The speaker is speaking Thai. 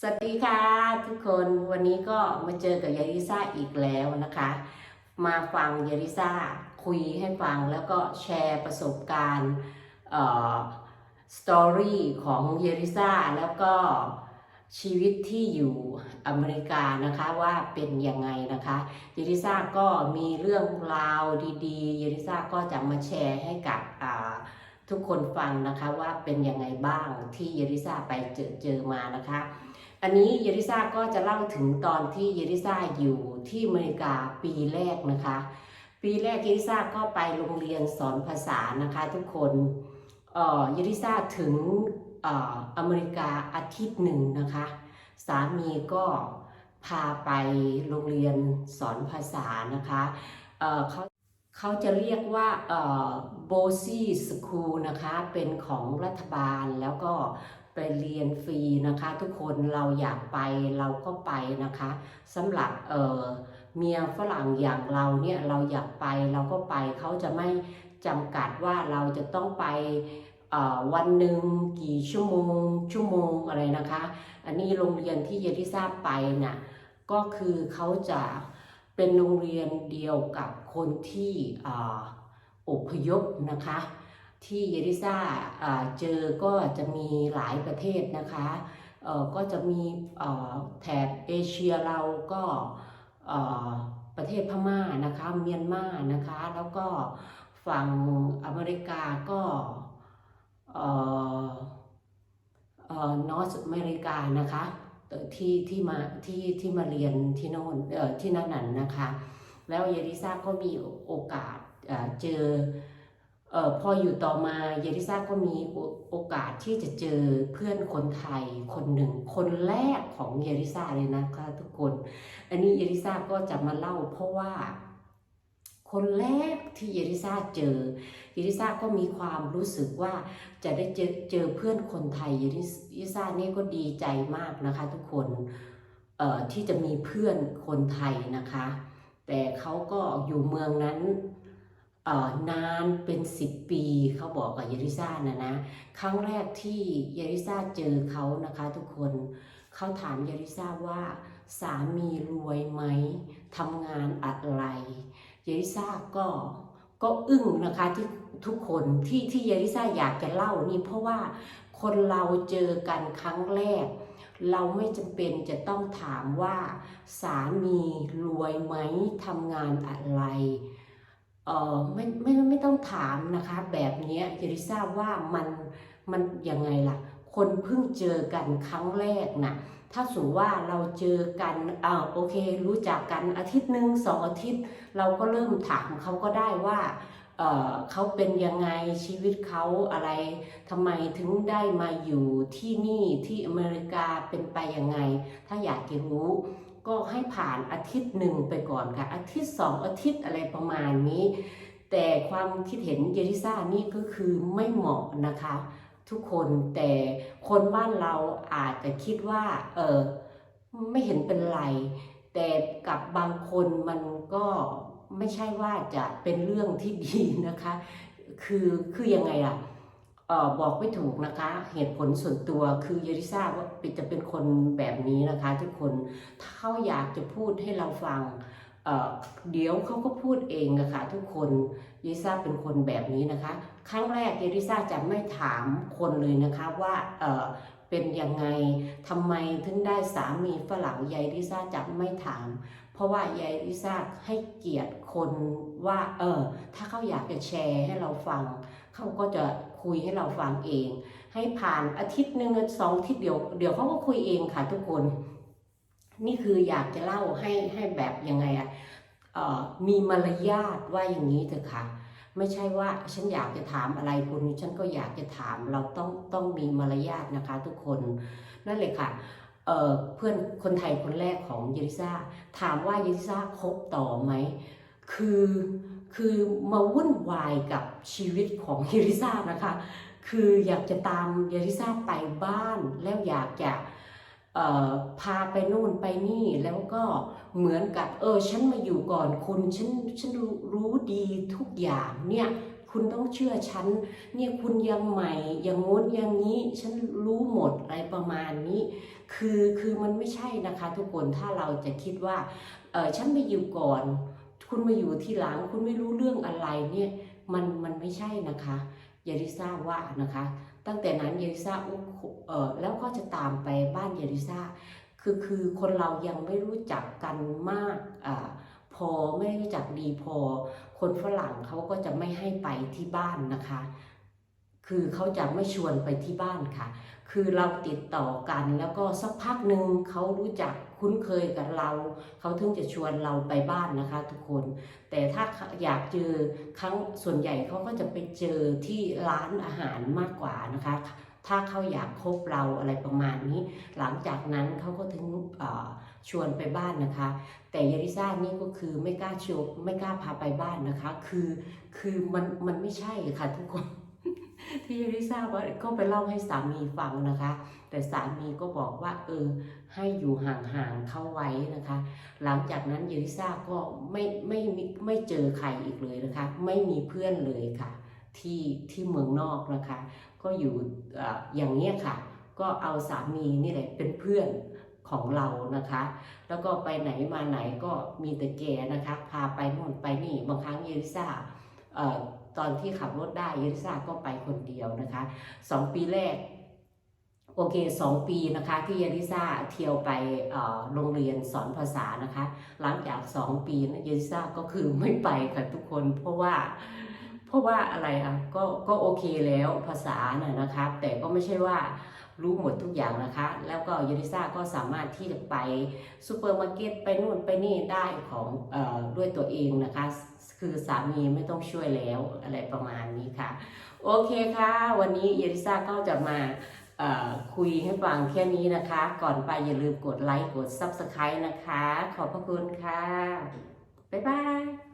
สวัสดีค่ะทุกคนวันนี้ก็มาเจอกับยาริซ่าอีกแล้วนะคะ มาฟังยาริซ่าคุยให้ฟังแล้วก็แชร์ประสบการณ์สตอรี่ของยาริซ่าแล้วก็ชีวิตที่อยู่อเมริกานะคะว่าเป็นยังไงนะคะยาริซ่าก็มีเรื่องราวดีๆยาริซ่าก็จะมาแชร์ให้กับทุกคนฟังนะคะว่าเป็นยังไงบ้างที่เยริซ่าไปเจอเจอมานะคะ อันนี้เยริซาก็จะเล่าถึงตอนที่เยริซาอยู่ที่อเมริกาปีแรกนะคะ ปีแรกเยริซาก็ไปโรงเรียนสอนภาษานะคะทุกคนเยริซาถึงอเมริกาอาทิตย์หนึ่งนะคะ สามีก็พาไปโรงเรียนสอนภาษานะคะเเขาเขาจะเรียกว่าโบซี่สคูลนะคะ เป็นของรัฐบาลแล้วก็ ไปเรียนฟรีนะคะ ทุกคนเราอยากไปเราก็ไปนะคะสำหรับเออเมียฝรั่งอย่างเราเนี่ยเราอยากไปเราก็ไปเขาจะไม่จำกัดว่าเราจะต้องไปอ่อวันหนึ่งกี่ชั่วโมง ชั่วโมงอะไรนะคะ อันนี้โรงเรียนที่เยติทราไปน่ะก็คือเขาจะเป็นโรงเรียนเดียวกับคนที่อ่าอพยพนะคะ ที่เยริซาอ่าเจอก็จะมีหลายประเทศนะคะก็จะมีแถบเอเชียเราก็ประเทศพม่านะคะเมียนมานะคะ แล้วก็ฝั่งอเมริกาก็นอร์ทอเมริกานะคะที่ที่มาที่ที่มาเรียนที่โน่นที่นั่นน่ะนะคะ แล้วเยริซ่าก็มีโอกาสเจอ อ่อพออยู่ต่อมาเยริซ่าก็มีโอกาสที่จะเจอเพื่อนคนไทยคนหนึ่ง คนแรกของเยริซ่าเลยนะคะทุกคน อันนี้เยริซ่าก็จะมาเล่าเพราะว่า คนแรกที่เยริซ่าเจอเยริซ่าก็มีความรู้สึกว่าจะได้เจอเจอเพื่อนคนไทยเยริซ่านี่ก็ดีใจมากนะคะ ทุกคนเอ่อที่จะมีเพื่อนคนไทยนะคะ แต่เขาก็อยู่เมืองนั้น นานเป็นสิบปีเขาบอกกับเยริซ่านะนะครั้งแรกที่เยริซ่าเจอเขานะคะทุกคนเขาถามเยริซ่าว่าสามีรวยไหมทำงานอะไร เยริซ่าก็ก็อึ้งนะคะที่ทุกคนที่ที่เยริซ่าอยากจะเล่านี่เพราะว่าคนเราเจอกันครั้งแรก เราไม่จำเป็นจะต้องถามว่า สามีรวยไหมทำงานอะไร เออไม่ไม่ไม่ต้องถามนะคะ แบบนี้ยเยริซ่าบว่ามันมันยังไงล่ะ คนเพิ่งเจอกันครั้งแรกนะถ้าสมมติว่าเราเจอกันอ่าโอเค รู้จักกันอาทิตย์หนึ่งสองอาทิตย์ เราก็เริ่มถามเขาก็ได้ว่าเออเขาเป็นยังไงชีวิตเขาอะไรทำไมถึงได้มาอยู่ที่นี่ที่อเมริกาเป็นไปยังไง ถ้าอยากจะรู้ ก็ให้ผ่านอาทิตย์หนึ่งไปก่อนค่ะ อาทิตย์สองอาทิตย์อะไรประมาณนี้ แต่ความคิดเห็นเยริซ่านี่ก็คือไม่เหมาะนะคะ ทุกคนแต่คนบ้านเราอาจจะคิดว่าเออไม่เห็นเป็นไร แต่กับบางคนมันก็ไม่ใช่ว่าจะเป็นเรื่องที่ดีนะคะ คือคือยังไงล่ะ บอกไม่ถูกนะคะ เหตุผลส่วนตัวคือเยริซ่าว่าจะเป็นคนแบบนี้นะคะทุกคนถ้าเขาอยากจะพูดให้เราฟังเเดี๋ยวเขาก็พูดเองนะคะทุกคนเยริซ่าเป็นคนแบบนี้นะคะ ครั้งแรกเยริซ่าจะไม่ถามคนเลยนะคะว่าเป็นยังไงทำไมถึงได้สามีฝรั่งยายลิซ่าจะไม่ถาม เพราะว่ายายลิซ่าให้เกียรติคนว่าเออถ้าเขาอยากจะแชร์ให้เราฟัง เขาก็จะ คุยให้เราฟังเอง ให้ผ่านอาทิตย์หนึ่งสองอาทิตย์เดี๋ยวเดี๋ยวเขาก็คุยเองค่ะทุกคน นี่คืออยากจะเล่าให้ให้แบบยังไงอะมีมารยาทว่าอย่างนี้เถอะค่ะไม่ใช่ว่าฉันอยากจะถามอะไรคุณฉันก็อยากจะถามเราต้องต้องมีมารยาทนะคะ ทุกคนนั่นเลยค่ะเเพื่อนคนไทยคนแรกของเยริซ่าถามว่าเยริซ่าคบต่อไหมคือ คือมาวุ่นวายกับชีวิตของเยริซานะคะ คืออยากจะตามเยริซาไปบ้านแล้วอยากจะพาไปนู่นไปนี่แล้วก็เหมือนกับเออฉันมาอยู่ก่อนคุณฉันฉันรู้ดีทุกอย่างเนี่ยคุณต้องเชื่อฉันเนี่ยคุณยังใหม่ย่างงู้นอย่างนี้ฉันรู้หมดอะไรประมาณนี้ คือคือมันไม่ใช่นะคะทุกคนถ้าเราจะคิดว่าเออฉันไม่อยู่ก่อน คุณมาอยู่ที่หลังคุณไม่รู้เรื่องอะไรเนี่ยมันมันไม่ใช่นะคะเยริซ่าว่านะคะ ตั้งแต่นั้นเยริซ่าเออแล้วก็จะตามไปบ้านเยริซ่าคือคือคนเรายังไม่รู้จักกันมากอ่าพอไม่รู้จักดีพอ คนฝรั่งเขาก็จะไม่ให้ไปที่บ้านนะคะ คือเขาจะไม่ชวนไปที่บ้านค่ะ คือเราติดต่อกันแล้วก็สักพักหนึ่งเขารู้จัก คุ้นเคยกับเรา เขาถึงจะชวนเราไปบ้านนะคะ ทุกคน แต่ถ้าอยากเจอครั้งส่วนใหญ่เขาก็จะไปเจอที่ร้านอาหารมากกว่านะคะ ถ้าเขาอยากคบเราอะไรประมาณนี้ หลังจากนั้นเขาก็ถึงชวนไปบ้านนะคะ แต่ยาริซ่านี่ก็คือไม่กล้าชวนไม่กล้าพาไปบ้านนะคะ คือคือมันมันไม่ใช่ค่ะทุกคน ที่ยาริซ่าว่าก็ไปเล่าให้สามีฟังนะคะ แต่สามีก็บอกว่าเออให้อยู่ห่างๆเข้าไว้นะคะ หลังจากนั้นยาริซ่าก็ไม่ไม่ไม่ไม่เจอใครอีกเลยนะคะ ไม่มีเพื่อนเลยค่ะ ที่ที่เมืองนอกนะคะ ก็อยู่ออย่างเนี้ยค่ะ ก็เอาสามีนี่แหละเป็นเพื่อนของเรานะคะ แล้วก็ไปไหนมาไหนก็มีแต่แกนะคะ พาไปนู่นไปนี่บางครั้งเยริซ่าตอนที่ขับรถได้เยริซ่าก็ไปคนเดียวนะคะสองปีแรกโอเคสองปีนะคะที่เยริซ่าเที่ยวไปโรงเรียนสอนภาษานะคะ หลังจากสองปีนะเยริซ่าก็คือไม่ไปค่ะทุกคน เพราะว่า เพราะว่าอะไรอะก็ก็โอเคแล้วภาษาน่ะนะคะแต่ก็ไม่ใช่ว่ารู้หมดทุกอย่างนะคะ แล้วก็ยูริซ่าก็สามารถที่จะไปซูเปอร์มาร์เก็ตไปนู่นไปนี่ได้ของออด้วยตัวเองนะคะ คือสามีไม่ต้องช่วยแล้วอะไรประมาณนี้ค่ะ โอเคค่ะ วันนี้ยูริซ่าก็จะมาคุยให้ฟังแค่นี้นะคะ ก่อนไปอย่าลืมกดไลค์กด Subscribe นะคะ ขอบพระคุณค่ะ บ๊ายบาย